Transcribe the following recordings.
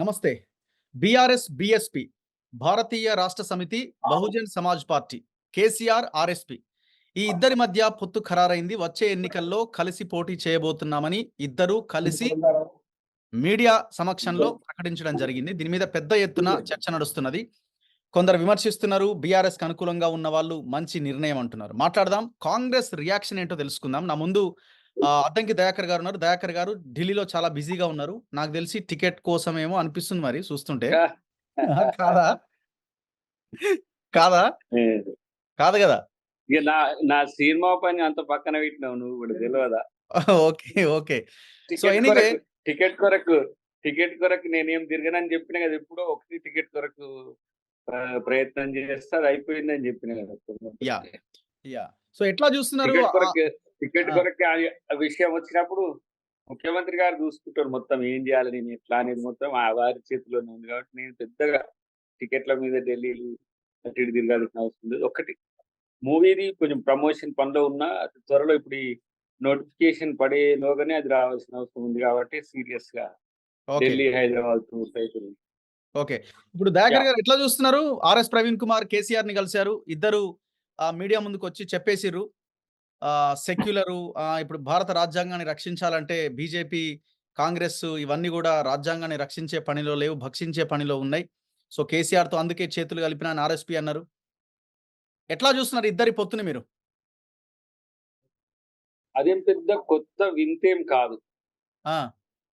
నమస్తే. BRS BSP Bharatiya Rashtra Samithi Bahujan Samaj party KCR RSP. ఈ ఇద్దరి మధ్య పొత్తు ఖరారైంది. వచ్చే ఎన్నికల్లో కలిసి పోటీ చేయబోతున్నామని ఇద్దరు కలిసి మీడియా సమక్షంలో ప్రకటించడం జరిగింది. దీని మీద పెద్ద ఎత్తున చర్చ నడుస్తున్నది. కొందరు విమర్శిస్తున్నారు బీఆర్ఎస్కి అనుకూలంగా ఉన్న వాళ్ళు మంచి నిర్ణయం అంటున్నారు. మాట్లాడదాం కాంగ్రెస్ రియాక్షన్ ఏంటో తెలుసుకుందాం. నా ముందు అద్దంకి దయాకర్ గారు ఉన్నారు. దయాకర్ గారు ఢిల్లీలో చాలా బిజీగా ఉన్నారు. నాకు తెలిసి టికెట్ కోసమేమో అనిపిస్తుంది మరి చూస్తుంటే. కాదా? కాదా? కాదు కదా? ఇక నా నా సినిమా పని అంత పక్కన పెట్టినావు నువ్వు కూడా తెలియదా okay okay. So ticket anyway కొరకు టికెట్ కొరకు టికెట్ కొరకు నేనేం తిరగనని చెప్పిన కదా ఎప్పుడో ఒకటి టికెట్ కొరకు ప్రయత్నం చేస్తే అది అయిపోయిందని చెప్పిన కదా. Yeah yeah. సో ఎట్లా చూస్తున్నారు? టికెట్ కొరకు విషయం వచ్చినప్పుడు ముఖ్యమంత్రి గారు చూసుకుంటారు మొత్తం ఏం చేయాలి నేను ఎట్లా అనేది మొత్తం ఆ వారి చేతిలోనే ఉంది కాబట్టి నేను పెద్దగా టికెట్ల మీద ఢిల్లీలు అటు ఇటు తిరగాల్సిన అవసరం లేదు. ఒకటి మూవీది కొంచెం ప్రమోషన్ పనిలో ఉన్నా త్వరలో ఇప్పుడు ఈ నోటిఫికేషన్ పడేలోగానే అది రావాల్సిన అవసరం ఉంది కాబట్టి సీరియస్గా ఢిల్లీ హైదరాబాద్ అవుతుంది ఓకే. ఇప్పుడు దయాకర్. గారు ఎట్లా చూస్తున్నారు? ఆర్ఎస్ ప్రవీణ్ కుమార్ కేసీఆర్ని కలిశారు. ఇద్దరు మీడియా ముందుకు వచ్చి చెప్పేసిర్రు. సెక్యులరు ఇప్పుడు భారత రాజ్యాంగాన్ని రక్షించాలంటే బీజేపీ కాంగ్రెస్ ఇవన్నీ కూడా రాజ్యాంగాన్ని రక్షించే పనిలో లేవు భక్షించే పనిలో ఉన్నాయి. సో కేసీఆర్తో అందుకే చేతులు కలిపిన ఆర్ఎస్పీ అన్నారు. ఎట్లా చూస్తున్నారు ఇద్దరి పొత్తుని మీరు? అదేం పెద్ద కొత్త వింతేం కాదు. ఆ!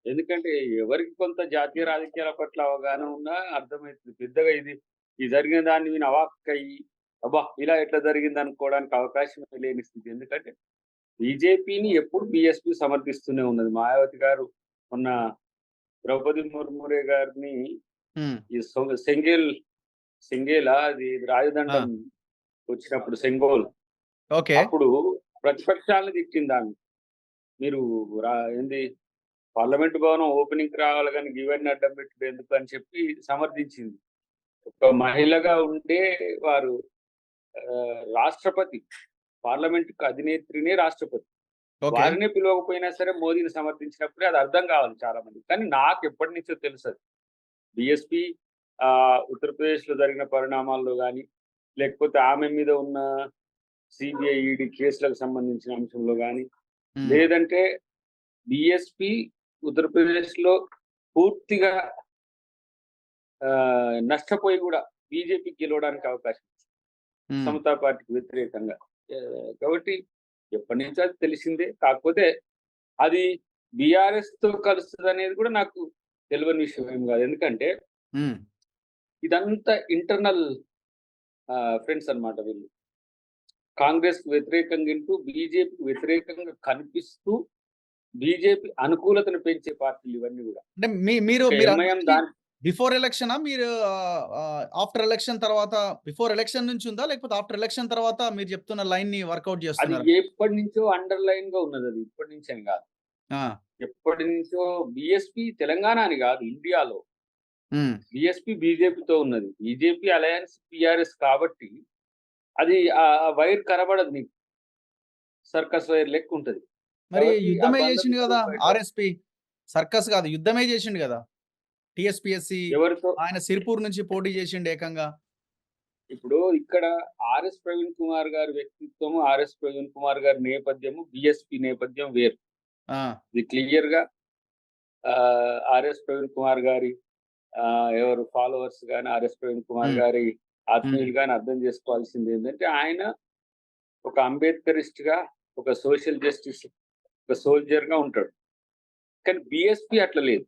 ఎందుకంటే ఎవరికి కొంత జాతీయ రాజకీయాల పట్ల అవగాహన ఉన్నా అర్థమవుతుంది. పెద్దగా ఇది ఈ జరిగిన దాన్ని విని అవాక్కయ్యి అబ్బా! ఇలా ఎట్లా జరిగింది అనుకోవడానికి అవకాశం లేని స్థితి. ఎందుకంటే బీజేపీని ఎప్పుడు బీఎస్పీ సమర్థిస్తూనే ఉన్నది. మాయావతి గారు మొన్న ద్రౌపది ముర్మురే గారిని ఈ సెంగేల్ సెంగేలా అది రాజదండం వచ్చినప్పుడు సెంగోల్. ఓకే. అప్పుడు ప్రతిపక్షాలను తిట్టింది ఆమె. మీరు రా- ఏంది? పార్లమెంట్ భవనం ఓపెనింగ్ రావాలి కానీ ఇవన్నీ అడ్డం పెట్టుడు ఎందుకు అని చెప్పి సమర్థించింది. ఒక మహిళగా ఉండే వారు రాష్ట్రపతి పార్లమెంట్కు అధినేత్రినే రాష్ట్రపతి. వారినే పిలవకపోయినా సరే మోదీని సమర్థించినప్పుడే అది అర్థం కావాలి చాలా మంది కానీ నాకు ఎప్పటి నుంచో తెలుసు అది బిఎస్పి ఆ ఉత్తరప్రదేశ్లో జరిగిన పరిణామాల్లో కానీ లేకపోతే ఆమె మీద ఉన్న సిబిఐ ఈడీ కేసులకు సంబంధించిన అంశంలో కానీ లేదంటే బిఎస్పి ఉత్తరప్రదేశ్లో పూర్తిగా నష్టపోయి కూడా బీజేపీ గెలవడానికి అవకాశం సమతా పార్టీకి వ్యతిరేకంగా. కాబట్టి ఎప్పటి నుంచో అది తెలిసిందే. కాకపోతే అది బీఆర్ఎస్తో కలుస్తుంది అనేది కూడా నాకు తెలియని విషయం ఏం కాదు. ఎందుకంటే ఇదంతా ఇంటర్నల్ ఫ్రెండ్స్ అన్నమాట వీళ్ళు. కాంగ్రెస్కు వ్యతిరేకంగా ఇంటూ బీజేపీకి వ్యతిరేకంగా కనిపిస్తూ బీజేపీ అనుకూలతను పెంచే పార్టీలు ఇవన్నీ కూడా. అంటే మీరు బిఫోర్ ఎలక్షన్? మీరు ఆఫ్టర్ ఎలక్షన్ తర్వాత బిఫోర్ ఎలక్షన్ నుంచి ఉందా? లేకపోతే ఆఫ్టర్ ఎలక్షన్ తర్వాత మీరు చెప్తున్న లైన్ని వర్కౌట్ చేస్తున్నారు? ఎప్పటి నుంచో అండర్ లైన్గా ఉన్నది అది ఇప్పటి నుంచే కాదు. ఎప్పటి నుంచో బిఎస్పి తెలంగాణ అని కాదు ఇండియాలో. బిఎస్పి బీజేపీతో ఉన్నది. బీజేపీ అలయన్స్ పిఆర్ఎస్ కాబట్టి అది ఆ వైర్ కనబడదు నీకు సర్కస్ వైర్ లెక్క ఉంటది. మరి యుద్ధమే చేసిండు కదా ఆర్ఎస్పి? సర్కస్ కాదు యుద్ధమే చేసిండు కదా? టిఎస్పిఎస్సి ఎవరితో? ఆయన సిరిపూర్ నుంచి పోటీ చేసిండు ఏకంగా. ఇప్పుడు ఇక్కడ ఆర్ఎస్ ప్రవీణ్ కుమార్ గారి వ్యక్తిత్వం ఆర్ఎస్ ప్రవీణ్ కుమార్ గారి నేపథ్యము బిఎస్పి నేపథ్యం వేరు. ఇది క్లియర్గా ఆర్ఎస్ ప్రవీణ్ కుమార్ గారి ఎవరు ఫాలోవర్స్ గాని ఆర్ఎస్ ప్రవీణ్ కుమార్. గారి ఆత్మీయులు గాని అర్థం చేసుకోవాల్సింది ఏంటంటే ఆయన ఒక అంబేద్కరిస్ట్గా ఒక సోషల్ జస్టిస్ ఒక సోల్జర్గా ఉంటాడు. కానీ బిఎస్పి అట్లా లేదు.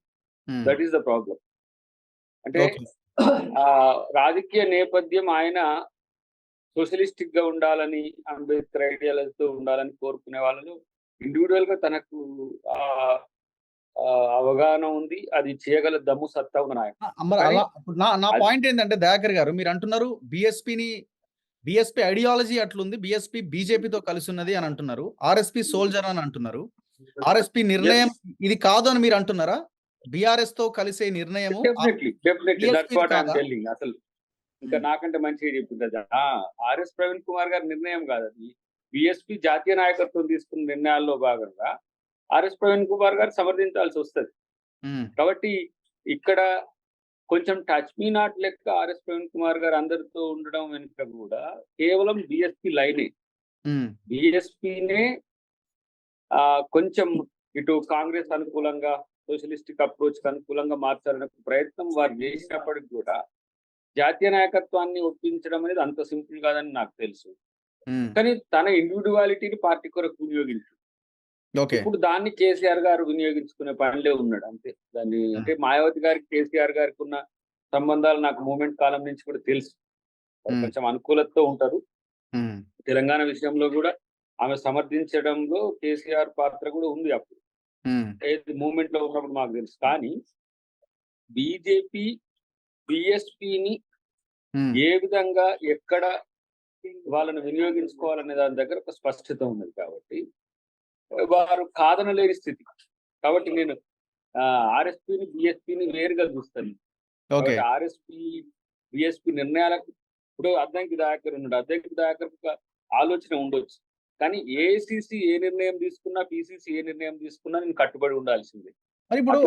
దట్ ఈస్ ద ప్రాబ్లం అంటే. ఆ రాజకీయ నేపథ్యం ఆయన సోషలిస్టిక్గా ఉండాలని అంబేద్కర్ ఐడియాలజీతో ఉండాలని కోరుకునే వాళ్ళను ఇండివిడువల్గా తనకు అవగాహన ఉంది. అది చేయగల దమ్ము సత్తా ఉన్న ఇప్పుడు నా నా పాయింట్ ఏంటంటే దయాకర్ గారు మీరు అంటున్నారు బిఎస్పిని బిఎస్పి ఐడియాలజీ అట్లుంది బిఎస్పి బీజేపీతో కలిసి ఉన్నది అని అంటున్నారు ఆర్ఎస్పి సోల్జర్ అని అంటున్నారు ఆర్ఎస్పి నిర్ణయం ఇది కాదు అని మీరు అంటున్నారా? బిఆర్ఎస్తో కలిసే? టెల్లింగ్ అసలు ఇంకా. నాకంటే మంచిగా చెప్పింది అది ఆర్ఎస్ ప్రవీణ్ కుమార్ గారి నిర్ణయం కాదు అది. బిఎస్పి జాతీయ నాయకత్వం తీసుకున్న నిర్ణయాల్లో భాగంగా ఆర్ఎస్ ప్రవీణ్ కుమార్ గారు సమర్థించాల్సి వస్తుంది. కాబట్టి ఇక్కడ కొంచెం టచ్ మీ నాట్ లెక్క ఆర్ఎస్ ప్రవీణ్ కుమార్ గారు అందరితో ఉండడం వెనుక కూడా కేవలం బిఎస్పి లైనే. బిఎస్పినే ఆ కొంచెం ఇటు కాంగ్రెస్ అనుకూలంగా సోషలిస్టిక్ అప్రోచ్ అనుకూలంగా మార్చాలనే ప్రయత్నం వారు చేసినప్పటికి కూడా జాతీయ నాయకత్వాన్ని ఒప్పించడం అనేది అంత సింపుల్ కాదని నాకు తెలుసు. కానీ తన ఇండివిడువాలిటీని పార్టీ కొరకు వినియోగించు. ఇప్పుడు దాన్ని కేసీఆర్ గారు వినియోగించుకునే పనిలో ఉన్నాడు అంతే. దాన్ని అంటే మాయావతి గారికి కేసీఆర్ గారికి ఉన్న సంబంధాలు నాకు మూమెంట్ కాలం నుంచి కూడా తెలుసు. కొంచెం అనుకూలతతో ఉంటారు. తెలంగాణ విషయంలో కూడా ఆమె సమర్థించడంలో కేసీఆర్ పాత్ర కూడా ఉంది అప్పుడు. ఏది మూమెంట్లో ఉన్నప్పుడు మాకు తెలుసు. కానీ బీజేపీ బిఎస్పిని ఏ విధంగా ఎక్కడ వాళ్ళని వినియోగించుకోవాలనే దాని దగ్గర ఒక స్పష్టత ఉన్నది కాబట్టి వారు కాదనలేని స్థితి. కాబట్టి నేను ఆర్ఎస్పిని బిఎస్పిని వేరుగా చూస్తాను. ఆర్ఎస్పి బిఎస్పి నిర్ణయాలకు ఇప్పుడు అద్దంకి దయాకర్ ఉన్నాడు. అద్దంకి దయాకర్ ఒక ఆలోచన ఉండొచ్చు. కానీ ఏఐసిసి ఏ నిర్ణయం తీసుకున్నా పిసిసి ఏ నిర్ణయం తీసుకున్నా నేను కట్టుబడి ఉండాల్సిందే. మరి ఇప్పుడు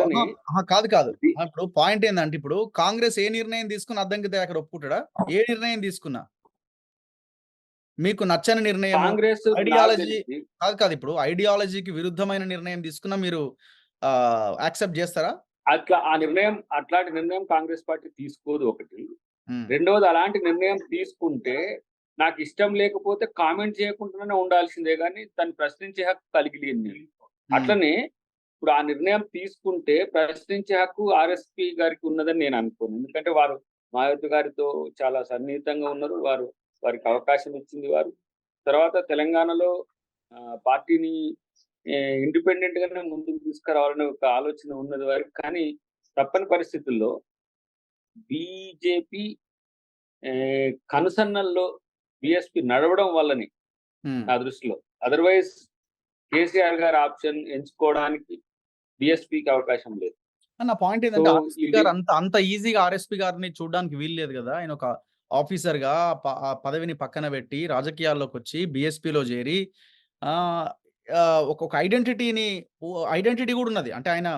కాదు కాదు. ఇప్పుడు పాయింట్ ఏంటంటే ఇప్పుడు కాంగ్రెస్ ఏ నిర్ణయం తీసుకున్న అద్దంకి అక్కడ ఒప్పుకుంటాడా? ఏ నిర్ణయం తీసుకున్నా? మీకు నచ్చని నిర్ణయం కాంగ్రెస్ తెలిసి కాదు కాదు. ఇప్పుడు ఐడియాలజీకి విరుద్ధమైన నిర్ణయం తీసుకున్నా మీరు యాక్సెప్ట్ చేస్తారా? అట్లా ఆ నిర్ణయం అట్లాంటి నిర్ణయం కాంగ్రెస్ పార్టీ తీసుకోదు ఒకటి. రెండవది అలాంటి నిర్ణయం తీసుకుంటే నాకు ఇష్టం లేకపోతే కామెంట్ చేయకుండానే ఉండాల్సిందే కానీ దాన్ని ప్రశ్నించే హక్కు కలిగి నేను. ఉమ్, అట్లనే ఇప్పుడు ఆ నిర్ణయం తీసుకుంటే ప్రశ్నించే హక్కు ఆర్ఎస్పి గారికి ఉన్నదని నేను అనుకోను. ఎందుకంటే వారు మాయావతి గారితో చాలా సన్నిహితంగా ఉన్నారు. వారు వారికి అవకాశం ఇచ్చింది వారు. తర్వాత తెలంగాణలో పార్టీని ఇండిపెండెంట్ గానే ముందుకు తీసుకురావాలనే ఒక ఆలోచన ఉన్నది వారికి. కానీ తప్పని పరిస్థితుల్లో బీజేపీ కనుసన్నల్లో బిఎస్పి నడవడం వల్లనే. నా దృష్టిలో. అదర్వైజ్ కేసీఆర్ గారి ఆప్షన్ ఎంచుకోవడానికి బిఎస్పికి అవకాశం లేదు. నా పాయింట్ ఏంటంటే అంత అంత ఈజీగా ఆర్ఎస్పీ గారిని చూడడానికి వీలు లేదు కదా. ఆయన ఒక ఆఫీసర్గా పదవిని పక్కన పెట్టి రాజకీయాల్లోకి వచ్చి బిఎస్పీలో చేరి ఆ ఆ, ఒక ఐడెంటిటీని ఐడెంటిటీ కూడా ఉన్నది. అంటే ఆయన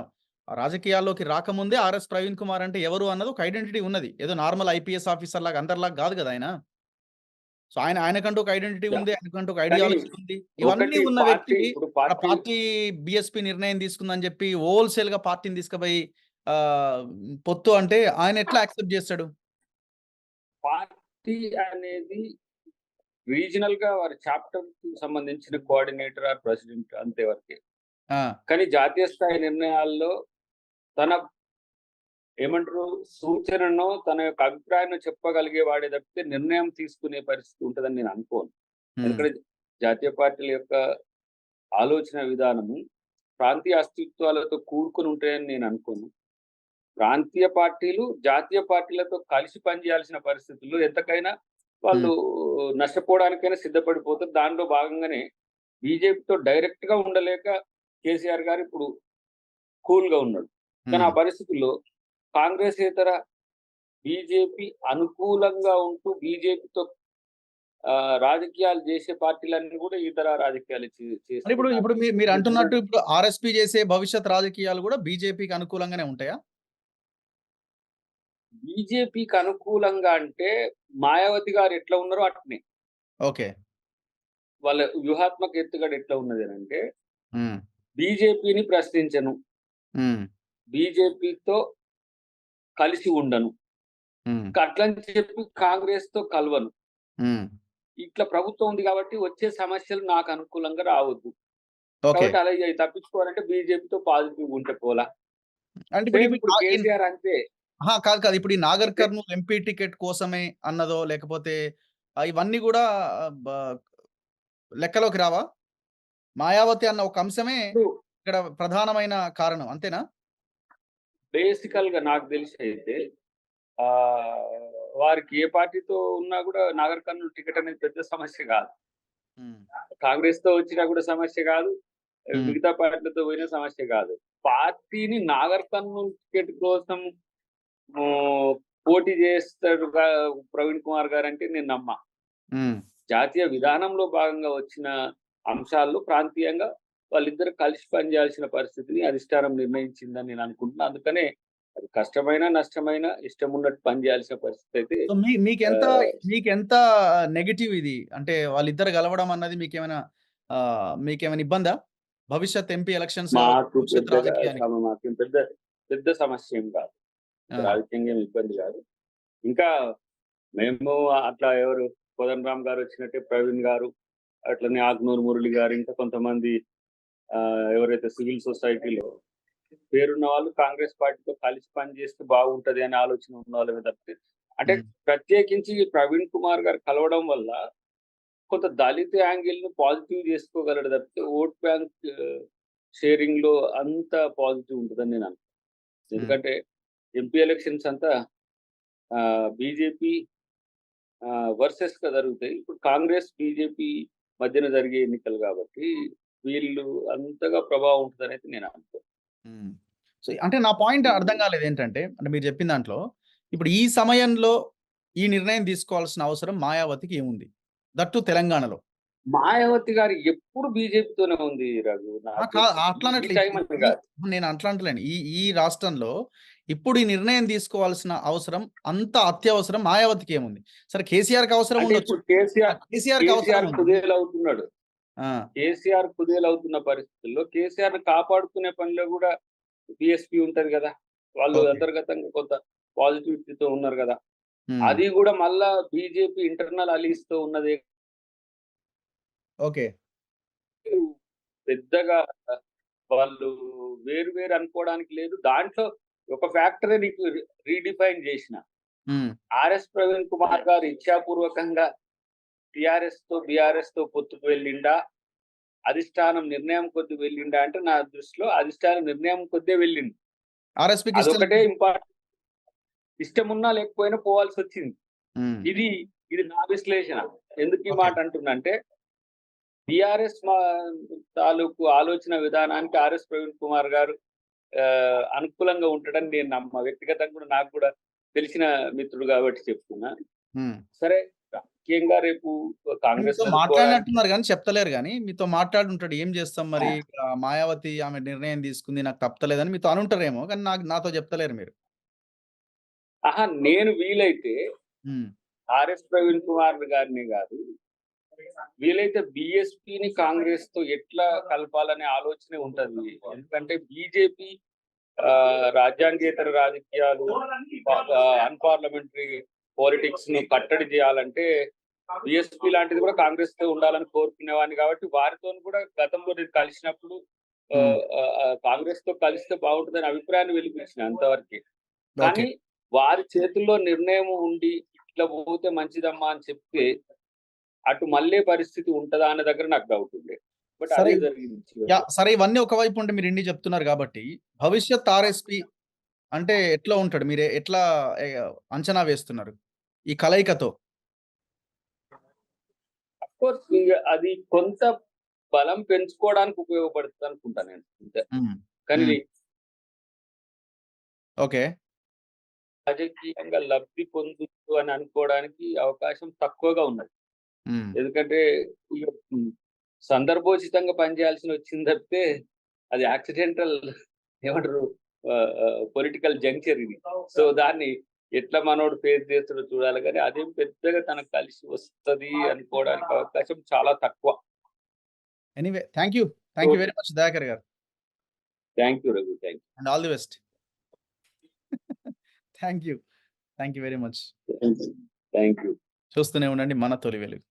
రాజకీయాల్లోకి రాకముందే ఆర్ఎస్ ప్రవీణ్ కుమార్ అంటే ఎవరు అన్నది ఒక ఐడెంటిటీ ఉన్నది. ఏదో నార్మల్ ఐపీఎస్ ఆఫీసర్ లాగా అందరిలాగా కాదు కదా ఆయన. సో ఆయన ఆయనకంటూ ఒక ఐడెంటిటీ. ఉంది ఆయనకంటూ ఒక ఐడియాలజీ ఉంది. ఇవన్నీ ఉన్న వ్యక్తి పార్టీ బిఎస్పి నిర్ణయం తీసుకుందని చెప్పి హోల్సేల్గా పార్టీని తీసుకుపోయి పొత్తు అంటే ఆయన ఎట్లా యాక్సెప్ట్ చేస్తాడు? పార్టీ అనేది రీజనల్గా వారి చాప్టర్కి సంబంధించిన కోఆర్డినేటర్ ఆర్ ప్రెసిడెంట్ అంతే వరకే. కానీ జాతీయ స్థాయి నిర్ణయాల్లో తన ఏమంటారు? సూచనను తన యొక్క అభిప్రాయాన్ని చెప్పగలిగే వాడే తప్పితే నిర్ణయం తీసుకునే పరిస్థితి ఉంటుందని నేను అనుకోను. ఎందుకంటే జాతీయ పార్టీల యొక్క ఆలోచన విధానము ప్రాంతీయ అస్తిత్వాలతో కూడుకుని ఉంటాయని నేను అనుకోను. ప్రాంతీయ పార్టీలు జాతీయ పార్టీలతో కలిసి పనిచేయాల్సిన పరిస్థితుల్లో ఎంతకైనా వాళ్ళు నష్టపోవడానికైనా సిద్ధపడిపోతారు. దానిలో భాగంగానే బీజేపీతో డైరెక్ట్గా ఉండలేక కేసీఆర్ గారు ఇప్పుడు కూల్గా ఉన్నాడు. కానీ ఆ పరిస్థితుల్లో కాంగ్రెస్ ఇతర బీజేపీ అనుకూలంగా ఉంటూ బీజేపీతో రాజకీయాలు చేసే పార్టీలన్నీ కూడా ఇతర రాజకీయాలు చే- మరి ఇప్పుడు. ఇప్పుడు మీరు అంటున్నట్టు ఇప్పుడు ఆర్ఎస్పి చేసే భవిష్యత్ రాజకీయాలు కూడా బీజేపీకి అనుకూలంగానే ఉంటాయా? బీజేపీకి అనుకూలంగా అంటే మాయావతి గారు ఎట్లా ఉన్నారో అట్నే. ఓకే. వాళ్ళ వ్యూహాత్మక ఎత్తుగడ ఎట్లా ఉన్నది అని అంటే బీజేపీని ప్రశ్నించను. బీజేపీతో కలిసి ఉండను. అట్లని చెప్పి కాంగ్రెస్తో కలవను ఇట్లా ప్రభుత్వం ఉంది కాబట్టి వచ్చే సమస్యలు నాకు అనుకూలంగా రావద్దు. కాబట్టి అలా తప్పించుకోవాలంటే బీజేపీతో పాజిటివ్ ఉంటే పోలా. అంటే ఇప్పుడు కేసీఆర్ అంతే. కాదు కాదు. ఇప్పుడు ఈ నాగర్ కర్నూల్ ఎంపీ టికెట్ కోసమే అన్నదో లేకపోతే ఇవన్నీ కూడా లెక్కలోకి రావా? మాయావతి అన్న ఒక అంశమే ఇక్కడ ప్రధానమైన కారణం. అంతేనా? బేసికల్గా నాకు తెలిసి అయితే ఆ వారికి ఏ పార్టీతో ఉన్నా కూడా నాగర్ కర్నూలు టికెట్ అనేది పెద్ద సమస్య కాదు. కాంగ్రెస్తో వచ్చినా కూడా సమస్య కాదు. మిగతా పార్టీలతో పోయినా సమస్య కాదు. పార్టీని నాగర్ కర్నూలు టికెట్ కోసం పోటీ చేస్తాడు ప్రవీణ్ కుమార్ గారు అంటే నేను నమ్మా. జాతీయ విధానంలో భాగంగా వచ్చిన అంశాల్లో ప్రాంతీయంగా వాళ్ళిద్దరు కలిసి పనిచేయాల్సిన పరిస్థితిని అధిష్టానం నిర్ణయించిందని నేను అనుకుంటున్నా. అందుకనే అది కష్టమైన నష్టమైన ఇష్టం ఉన్నట్టు పని చేయాల్సిన పరిస్థితి అయితే సో మీ మీకెంత ఆ, మీకెంత నెగెటివ్ ఇది? అంటే వాళ్ళిద్దరు కలవడం అన్నది మీకేమైనా మీకేమైనా ఇబ్బందా? భవిష్యత్ ఎంపీ ఎలక్షన్స్ మాకు మాకు పెద్ద పెద్ద సమస్య ఏం కాదు. రాజకీయంగా ఏం ఇబ్బంది కాదు. ఇంకా మేము అట్లా ఎవరు కోదన్ రామ్ గారు వచ్చినట్టే ప్రవీణ్ గారు అట్లనే ఆగ్నూరు మురళి గారు ఇంకా కొంతమంది ఎవరైతే సివిల్ సొసైటీలో పేరున్న వాళ్ళు కాంగ్రెస్ పార్టీతో కలిసి పనిచేస్తే బాగుంటది అనే ఆలోచన ఉన్న వాళ్ళ తప్పితే. అంటే ప్రత్యేకించి ప్రవీణ్ కుమార్ గారు కలవడం వల్ల కొంత దళిత యాంగిల్ను పాజిటివ్ చేసుకోగలడు తప్పితే ఓట్ బ్యాంక్ షేరింగ్లో అంత పాజిటివ్ ఉంటుందని నేను అనుకుంటున్నాను ఎందుకంటే ఎంపీ ఎలక్షన్స్ అంతా బీజేపీ వర్సెస్గా జరుగుతాయి. ఇప్పుడు కాంగ్రెస్ బీజేపీ మధ్యన జరిగే ఎన్నికలు కాబట్టి వీళ్ళు అంతగా ప్రభావం ఉంటుందని అయితే నేను అనుకోను ఉమ్. సో అంటే నా పాయింట్ అర్థం కాలేదు ఏంటంటే అంటే మీరు చెప్పిన దాంట్లో ఇప్పుడు ఈ సమయంలో ఈ నిర్ణయం తీసుకోవాల్సిన అవసరం మాయావతికి ఏముంది? దట్టు తెలంగాణలో. మాయావతి గారు ఎప్పుడు బీజేపీతోనే ఉంది రఘు. అట్లా నేను అట్లా అంటలేను ఈ ఈ రాష్ట్రంలో ఇప్పుడు ఈ నిర్ణయం తీసుకోవాల్సిన అవసరం అంత అత్యవసరం మాయావతికి ఏముంది? సరే కేసీఆర్కి అవసరం ఉండొచ్చు. కేసీఆర్ కేసీఆర్కి అవసరం అవుతున్నాడు కేసీఆర్ కుదేలు అవుతున్న పరిస్థితుల్లో కేసీఆర్ని కాపాడుకునే పనిలో కూడా బిఎస్పీ ఉంటది కదా. వాళ్ళు. అంతర్గతంగా కొంత పాజిటివిటీతో ఉన్నారు కదా. అది కూడా మళ్ళా బీజేపీ ఇంటర్నల్ అలీస్తో ఉన్నది ఓకే. పెద్దగా వాళ్ళు వేరు వేరు అనుకోవడానికి లేదు. దాంట్లో ఒక ఫ్యాక్టరీ నీకు రీడిఫైన్ చేసిన ఆర్ఎస్ ప్రవీణ్ కుమార్ గారు ఇచ్చాపూర్వకంగా టిఆర్ఎస్తో బిఆర్ఎస్తో పొత్తుకు వెళ్ళిండా? అధిష్టానం నిర్ణయం కొద్ది వెళ్ళిండా అంటే నా దృష్టిలో అధిష్టానం నిర్ణయం కొద్దే వెళ్ళింది. అదొకటే ఇంపార్టెంట్ ఇష్టం ఉన్నా లేకపోయినా పోవాల్సి వచ్చింది. ఇది ఇది నా విశ్లేషణ. ఎందుకు ఈ. మాట అంటున్నంటే బిఆర్ఎస్ తాలూకు ఆలోచన విధానానికి ఆర్ఎస్ ప్రవీణ్ కుమార్ గారు అనుకూలంగా ఉంటాడని నేను నమ్మ వ్యక్తిగతంగా కూడా నాకు కూడా తెలిసిన మిత్రుడు కాబట్టి చెప్తున్నా. సరే రాజకీయంగా రేపు కాంగ్రెస్ మాట్లాడినట్టున్నారు కానీ చెప్తలేరు కానీ మీతో మాట్లాడుంటాడు ఏం చేస్తాం మరి? మాయావతి ఆమె నిర్ణయం తీసుకుంది. నాకు తప్పలేదని మీతో అనుంటారేమో కానీ నాకు నాతో చెప్తలేరు మీరు. ఆహా నేను వీలైతే ఆర్ఎస్ ప్రవీణ్ కుమార్ గారిని కాదు వీలైతే బిఎస్పిని కాంగ్రెస్తో ఎట్లా కలపాలనే ఆలోచనే ఉంటది. ఎందుకంటే బీజేపీ రాజ్యాంగేతర రాజకీయాలు అన్పార్లమెంటరీ పాలిటిక్స్ను కట్టడి చేయాలంటే బిఎస్పీ లాంటిది కూడా కాంగ్రెస్తో ఉండాలని కోరుకునేవాడిని కాబట్టి వారితో కూడా గతంలో నేను కలిసినప్పుడు కాంగ్రెస్తో కలిస్తే బాగుంటుందని అభిప్రాయాన్ని వెలిపించిన అంతవరకే. కానీ వారి చేతుల్లో నిర్ణయం ఉండి ఇట్లా పోతే మంచిదమ్మా అని చెప్తే అటు మళ్ళీ పరిస్థితి ఉంటదా అనే దగ్గర నాకు డౌట్ ఉండే. బట్ సరే. సరే ఇవన్నీ ఒకవైపు ఉంటే మీరు ఇన్ని చెప్తున్నారు కాబట్టి భవిష్యత్ ఆర్ఎస్పి అంటే ఎట్లా ఉంటాడు? మీరు ఎట్లా అంచనా వేస్తున్నారు? ఈ కలయికతో? అది కొంత బలం పెంచుకోవడానికి ఉపయోగపడుతుంది అనుకుంటా నేను. అంతే. కానీ. ఓకే. రాజకీయంగా లబ్ధి పొందుతూ అని అనుకోవడానికి అవకాశం తక్కువగా ఉన్నది. ఎందుకంటే సందర్భోచితంగా పనిచేయాల్సి వచ్చింది తప్పితే అది యాక్సిడెంటల్ ఏమంటారు పొలిటికల్ జంక్చర్ ఇది. సో దాన్ని ఎట్లా మనోడు ఫేస్ చేస్తాడో చూడాలి కానీ అదేం పెద్దగా తనకు కలిసి వస్తది అనుకోవడానికి అవకాశం చాలా తక్కువ. Anyway thank you thank you very much Dayakar గారు. Thank you Raghu thank and all the best thank you thank you very much you thank you చూస్తూనే ఉండండి మన తొలి వెలుగు.